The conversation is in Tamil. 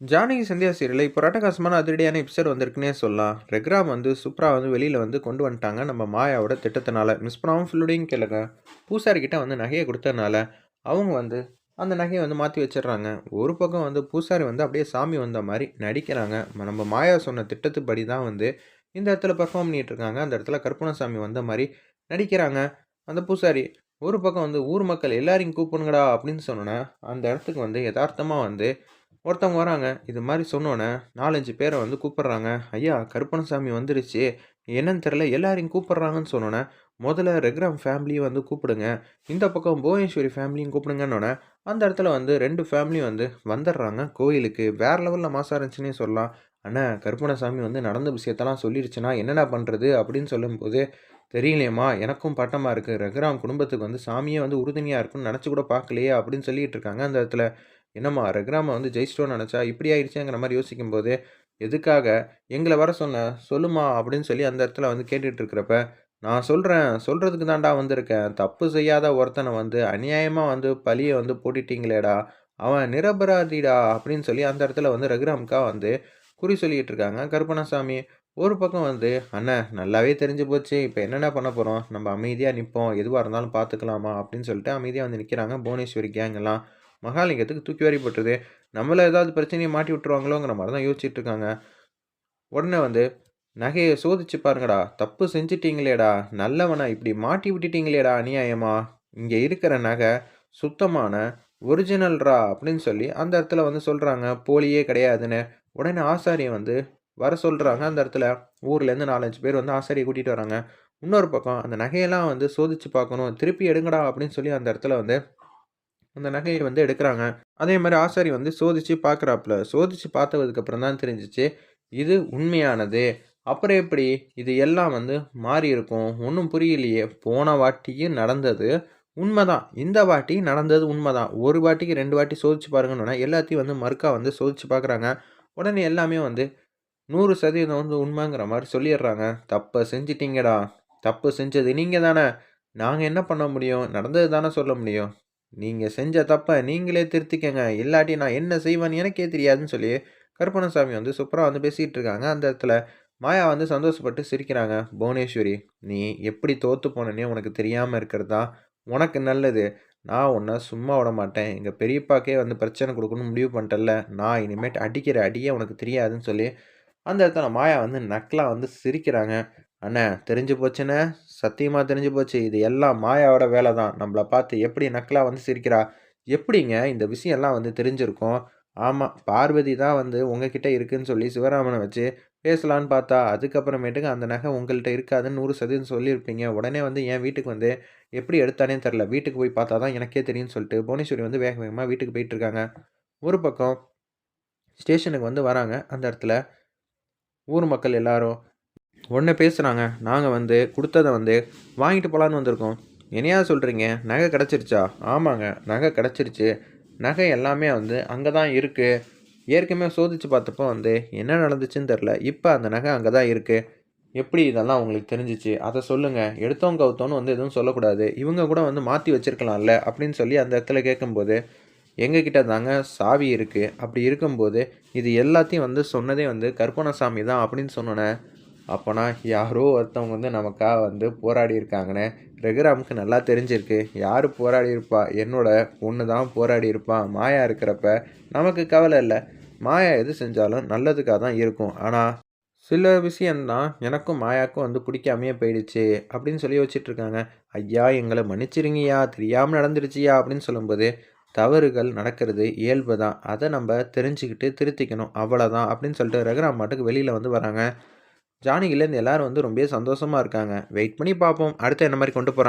ஜானகி சந்தியா சீரியலில் இப்போ ரட்டகாசமான அதிரடியான எபிசோட் வந்திருக்குன்னே சொல்லலாம். ரெக்ராம் வந்து சூப்பராக வந்து வெளியில் வந்து கொண்டு வந்துட்டாங்க. நம்ம மாயாவோட திட்டத்தினால. மிஸ் பண்ணாமல் ஃபுல்லுடையும் கேளுங்க. பூசாரிக்கிட்ட வந்து நகையை கொடுத்ததுனால அவங்க வந்து அந்த நகையை வந்து மாற்றி வச்சிடுறாங்க. ஒரு பக்கம் வந்து பூசாரி வந்து அப்படியே சாமி வந்த மாதிரி நடிக்கிறாங்க. நம்ம மாயா சொன்ன திட்டத்துப்படி தான் வந்து இந்த இடத்துல பர்ஃபார்ம் பண்ணிட்டு இருக்காங்க. அந்த இடத்துல கற்பூணசாமி வந்த மாதிரி நடிக்கிறாங்க. அந்த பூசாரி ஒரு பக்கம் வந்து ஊர் மக்கள் எல்லாரையும் கூப்பிடுங்கடா அப்படின்னு சொன்னோன்னே அந்த இடத்துக்கு வந்து யதார்த்தமாக வந்து ஒருத்தவங்க வராங்க. இது மாதிரி சொன்னோன்னே நாலஞ்சு பேரை வந்து கூப்பிட்றாங்க. ஐயா கருப்பணசாமி வந்துருச்சு. என்னன்னு தெரில எல்லாரையும் கூப்பிட்றாங்கன்னு சொன்னோன்னே முதல்ல ரெக்ராம் ஃபேமிலியை வந்து கூப்பிடுங்க. இந்த பக்கம் புவனேஸ்வரி ஃபேமிலியும் கூப்பிடுங்கன்னொன்னே அந்த இடத்துல வந்து ரெண்டு ஃபேமிலியும் வந்து வந்துடுறாங்க. கோயிலுக்கு வேறு லெவலில் மாசா இருந்துச்சுன்னே சொல்லலாம். அண்ணா கருப்பணசாமி வந்து நடந்த விஷயத்தெல்லாம் சொல்லிடுச்சுன்னா என்னென்ன பண்ணுறது அப்படின்னு சொல்லும்போது தெரியலையம்மா எனக்கும் பட்டமாக இருக்குது ரகுராம் குடும்பத்துக்கு வந்து சாமியே வந்து உறுதுணையாக இருக்குன்னு நினச்சி கூட பார்க்கலையே அப்படின்னு சொல்லிகிட்டு இருக்காங்க அந்த இடத்துல. என்னம்மா ரகுராமை வந்து ஜெயிச்சிட்டோன்னு நினச்சா இப்படி ஆயிடுச்சுங்கிற மாதிரி யோசிக்கும்போது எதுக்காக? எங்களை வர சொன்ன சொல்லுமா? அப்படின்னு சொல்லி அந்த இடத்துல வந்து கேட்டுட்டு இருக்கிறப்ப நான் சொல்கிறேன் சொல்கிறதுக்கு தான்டா வந்திருக்கேன். தப்பு செய்யாத ஒருத்தனை வந்து அநியாயமாக வந்து பழியை வந்து போட்டுட்டீங்களேடா. அவன் நிரபராதிடா. அப்படின்னு சொல்லி அந்த இடத்துல வந்து ரகுராம்க்கா வந்து குறி சொல்லிகிட்டு இருக்காங்க. கருப்பணசாமி ஒரு பக்கம் வந்து அண்ணன் நல்லாவே தெரிஞ்சு போச்சு. இப்போ என்னென்ன பண்ண போகிறோம் நம்ம அமைதியாக நிற்போம் எதுவாக இருந்தாலும் பார்த்துக்கலாமா அப்படின்னு சொல்லிட்டு அமைதியாக வந்து நிற்கிறாங்க புவனேஸ்வரி கேங்கெல்லாம் மகாலிங்கத்துக்கு தூக்கி வாரிப்பட்டுருது. நம்மளை ஏதாவது பிரச்சனையை மாட்டி விட்டுருவாங்களோங்கிற மாதிரி தான் யோசிச்சுட்டு இருக்காங்க உடனே வந்து நகையை சோதிச்சு பாருங்கடா தப்பு செஞ்சிட்டீங்களேடா நல்லவனா இப்படி மாட்டி விட்டுட்டீங்களேடா அநியாயமா? இங்கே இருக்கிற நகை சுத்தமான ஒரிஜினல்ரா அப்படின்னு சொல்லி அந்த இடத்துல வந்து சொல்கிறாங்க போலியே கிடையாதுன்னு. உடனே ஆசாரியை வந்து வர சொல்கிறாங்க அந்த இடத்துல ஊர்லேருந்து நாலஞ்சு பேர் வந்து ஆசாரியை கூட்டிகிட்டு வராங்க. இன்னொரு பக்கம் அந்த நகையெல்லாம் வந்து சோதிச்சு பார்க்கணும். திருப்பி எடுங்கடா அப்படின்னு சொல்லி அந்த இடத்துல வந்து அந்த நகையை வந்து எடுக்கிறாங்க. அதே மாதிரி ஆசாரி வந்து சோதிச்சு பார்க்குறாப்புல சோதிச்சு பார்த்ததுக்கப்புறம் தான் தெரிஞ்சிச்சு இது உண்மையானது. அப்புறம் எப்படி இது எல்லாம் வந்து மாறி இருக்கும்? ஒன்றும் புரியலையே. போன வாட்டியும் நடந்தது உண்மைதான். இந்த வாட்டி நடந்தது உண்மைதான். ஒரு வாட்டிக்கு ரெண்டு வாட்டி சோதிச்சு பாருங்கன்னா எல்லாத்தையும் வந்து மறுக்கா வந்து சோதிச்சு பார்க்குறாங்க உடனே எல்லாமே வந்து நூறு சதவீதம் வந்து உண்மைங்கிற மாதிரி சொல்லிடுறாங்க. தப்பை செஞ்சிட்டீங்கடா. தப்பு செஞ்சது நீங்கள் தானே நாங்கள் என்ன பண்ண முடியும்? நடந்தது தானே சொல்ல முடியும்? நீங்கள் செஞ்ச தப்பை நீங்களே திருத்திக்கங்க. இல்லாட்டி நான் என்ன செய்வேன்னு எனக்கே தெரியாதுன்னு சொல்லி கருப்பணசாமி வந்து சூப்பராக வந்து பேசிகிட்டு இருக்காங்க. அந்த இடத்துல மாயா வந்து சந்தோஷப்பட்டு சிரிக்கிறாங்க. புவனேஸ்வரி நீ எப்படி தோற்று போனனே உனக்கு தெரியாமல் இருக்கிறதா உனக்கு நல்லது. நான் உன்னை சும்மா விட மாட்டேன். எங்கள் பெரியப்பாக்கே வந்து பிரச்சனை கொடுக்கணும்னு முடிவு பண்ணிட்டல நான் இனிமேட் அடிக்கிற அடியே உனக்கு தெரியாதுன்னு சொல்லி அந்த இடத்துல மாயா வந்து நக்கலாக வந்து சிரிக்கிறாங்க. அண்ணே தெரிஞ்சு போச்சுண்ணே. சத்தியமாக தெரிஞ்சு போச்சு. இது எல்லாம் மாயாவோட வேலை தான் நம்மளை பார்த்து எப்படி நக்கலாக வந்து சிரிக்கிறா? எப்படிங்க இந்த விஷயம்லாம் வந்து தெரிஞ்சிருக்கும்? ஆமாம் பார்வதி தான் வந்து உங்ககிட்ட இருக்குன்னு சொல்லி சிவராமனை வச்சு பேசலான்னு பார்த்தா அதுக்கப்புறமேட்டுக்கு அந்த நகை உங்கள்கிட்ட இருக்காதுன்னு நூறு சதவீதம் சொல்லியிருப்பீங்க. உடனே வந்து என் வீட்டுக்கு வந்து எப்படி எடுத்தானே தெரில வீட்டுக்கு போய் பார்த்தா தான் எனக்கே தெரியும்னு சொல்லிட்டு புவனேஸ்வரி வந்து வேக வேகமாக வீட்டுக்கு போயிட்டு இருக்காங்க. ஒரு பக்கம் ஸ்டேஷனுக்கு வந்து வராங்க. அந்த இடத்துல ஊர் மக்கள் எல்லாரும் உடனே பேசுகிறாங்க நாங்கள் வந்து கொடுத்ததை வந்து வாங்கிட்டு போகலான்னு வந்திருக்கோம். என்னையா சொல்கிறீங்க நகை கிடச்சிருச்சா? ஆமாங்க நகை கிடச்சிருச்சு. நகை எல்லாமே வந்து அங்கே தான் இருக்குது ஏற்கனவே சோதிச்சு பார்த்தப்போ வந்து என்ன நடந்துச்சுன்னு தெரில இப்போ அந்த நகை அங்கே தான் இருக்குது எப்படி இதெல்லாம் உங்களுக்கு தெரிஞ்சிச்சு? அதை சொல்லுங்கள் எடுத்தோம் கவுத்தோன்னு வந்து எதுவும் சொல்லக்கூடாது. இவங்க கூட வந்து மாற்றி வச்சிருக்கலாம்ல அப்படின்னு சொல்லி அந்த இடத்துல கேட்கும்போது எங்ககிட்ட தாங்க சாவி இருக்குது அப்படி இருக்கும்போது இது எல்லாத்தையும் வந்து சொன்னதே வந்து கற்பனசாமி தான் அப்படின்னு சொன்னோன்னே அப்போனா யாரோ ஒருத்தவங்க வந்து நமக்காக வந்து போராடி இருக்காங்கன்னு ரகுராமுக்கு நல்லா தெரிஞ்சிருக்கு. யார் போராடி இருப்பா என்னோட பொண்ணு தான் போராடி இருப்பான் மாயா இருக்கிறப்ப நமக்கு கவலை இல்லை. மாயா எது செஞ்சாலும் நல்லதுக்காக தான் இருக்கும். ஆனால் சில விஷயந்தான் எனக்கும் மாயாக்கும் வந்து பிடிக்காமையே போயிடுச்சு அப்படின்னு சொல்லி வச்சிட்டு இருக்காங்க ஐயா எங்களை மன்னிச்சிருங்கய்யா. தெரியாமல் நடந்துருச்சியா அப்படின்னு சொல்லும்போது தவறுகள் நடக்கிறது இயல்பு தான். அதை நம்ம தெரிஞ்சுக்கிட்டு திருத்திக்கணும். அவ்வளோதான் அப்படின்னு சொல்லிட்டு ரகுராம் மாட்டுக்கு வெளியில் வந்து வராங்க. ஜானகிலேருந்து எல்லாரும் வந்து ரொம்ப சந்தோஷமாக இருக்காங்க. வெயிட் பண்ணி பார்ப்போம். அடுத்து என்ன மாதிரி கொண்டு போகிறாங்க